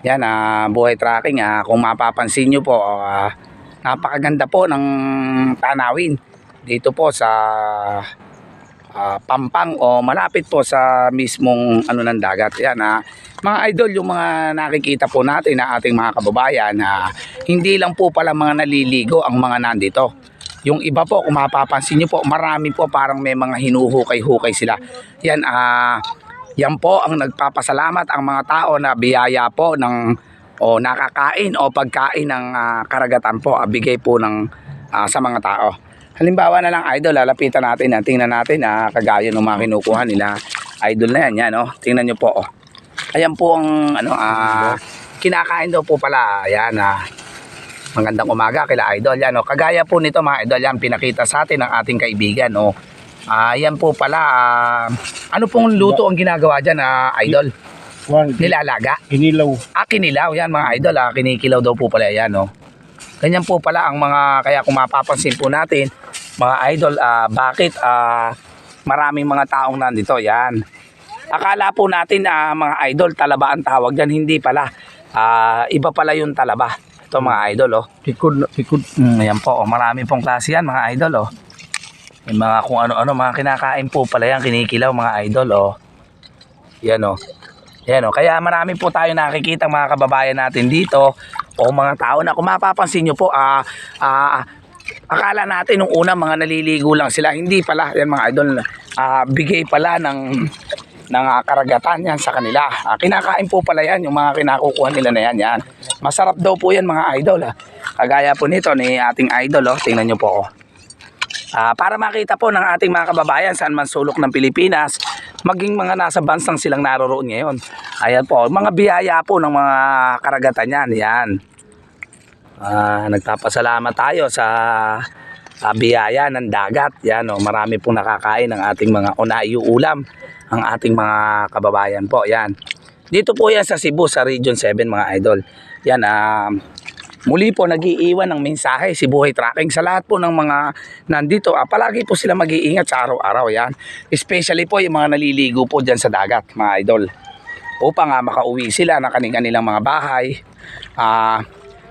Yan, ah, buhay tracking. Ah, kung mapapansin nyo po, ah, napakaganda po ng tanawin dito po sa ah, Pampang o malapit po sa mismong ano ng dagat. Yan, ah, mga idol, yung mga nakikita po natin na ating mga kababayan na hindi lang po pala mga naliligo ang mga nandito. Yung iba po, kung mapapansin nyo po, marami po parang may mga hinuhukay-hukay sila. Yan, ah, yan po ang nagpapasalamat ang mga tao na biyaya po ng o nakakain o pagkain ng ah, karagatan po, ah, bigay po ng ah, sa mga tao. Halimbawa na lang idol, lalapitan natin, ah, tingnan natin ah, kagaya ng mga kinukuha nila. Idol na yan, yan oh. Tingnan nyo po oh. Ayan po ang ano ah kinakain daw po pala. Ayan ah. Magandang umaga kila idol yan oh. Kagaya po nito mga idol yan pinakita sa atin ng ating kaibigan oh. Ah, yan po pala ah, ano pong luto ang ginagawa diyan ah, idol? Juan, Nilalaga. inilaw. Ah, kinilaw yan mga idol ah. Kinikilaw daw po pala yan oh. Ganyan po pala ang mga kaya kung mapapansin po natin mga idol ah, bakit ah, maraming mga taong nandito yan. Akala po natin ah, mga idol talaba ang tawag diyan hindi pala. Ah, iba pala yung talaba. Ito mga idol oh. Tikod, tikod. Mm, ayan po, oh, marami pong klase yan mga idol oh. May mga kung ano-ano, mga kinakain po pala yan, kinikilaw mga idol oh. Yan oh. Yan oh. Kaya marami po tayo nakikita mga kababayan natin dito o mga tao na kung mapapansin nyo po, ah, ah, akala natin nung una mga naliligo lang sila. Hindi pala, yan mga idol, ah, bigay pala ng ng ah, karagatan yan sa kanila. Ah, kinakain po pala yan, yung mga kinakukuha nila na yan, yan. Masarap daw po yan mga idol. Ah. Kagaya po nito ni ating idol, oh. tingnan nyo po. Oh. Ah, para makita po ng ating mga kababayan saan man sulok ng Pilipinas, maging mga nasa bansang silang naroroon ngayon. Ayan po, mga biyaya po ng mga karagatan yan. Yan. Ah, nagpapasalamat tayo sa ah, biyaya ng dagat. Yan, oh, marami pong nakakain ng ating mga unayo ulam ang ating mga kababayan po. Yan. Dito po yan sa Cebu, sa Region 7 mga idol. Yan, ah, muli po nagiiwan ng mensahe si Buhay Tracking sa lahat po ng mga nandito. Ah, palagi po sila mag-iingat sa araw-araw yan. Especially po yung mga naliligo po dyan sa dagat mga idol. Upang ah, makauwi sila ng kanilang mga bahay. Ah,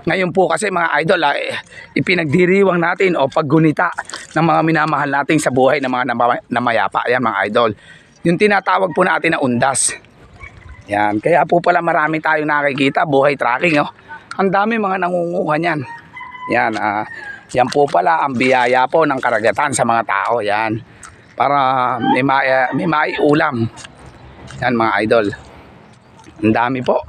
ngayon po kasi mga idol, ah, eh, ipinagdiriwang natin o paggunita ng mga minamahal natin sa buhay ng mga nama- namayapa. Yan mga idol. Yung tinatawag po natin na undas. Yan. Kaya po pala marami tayong nakikita, buhay tracking. Oh. Ang dami mga nangunguha niyan. Yan. ah, yan po pala ang biyaya po ng karagatan sa mga tao. Yan. Para may, ma- eh, may maiulam. Yan mga idol. Ang dami po.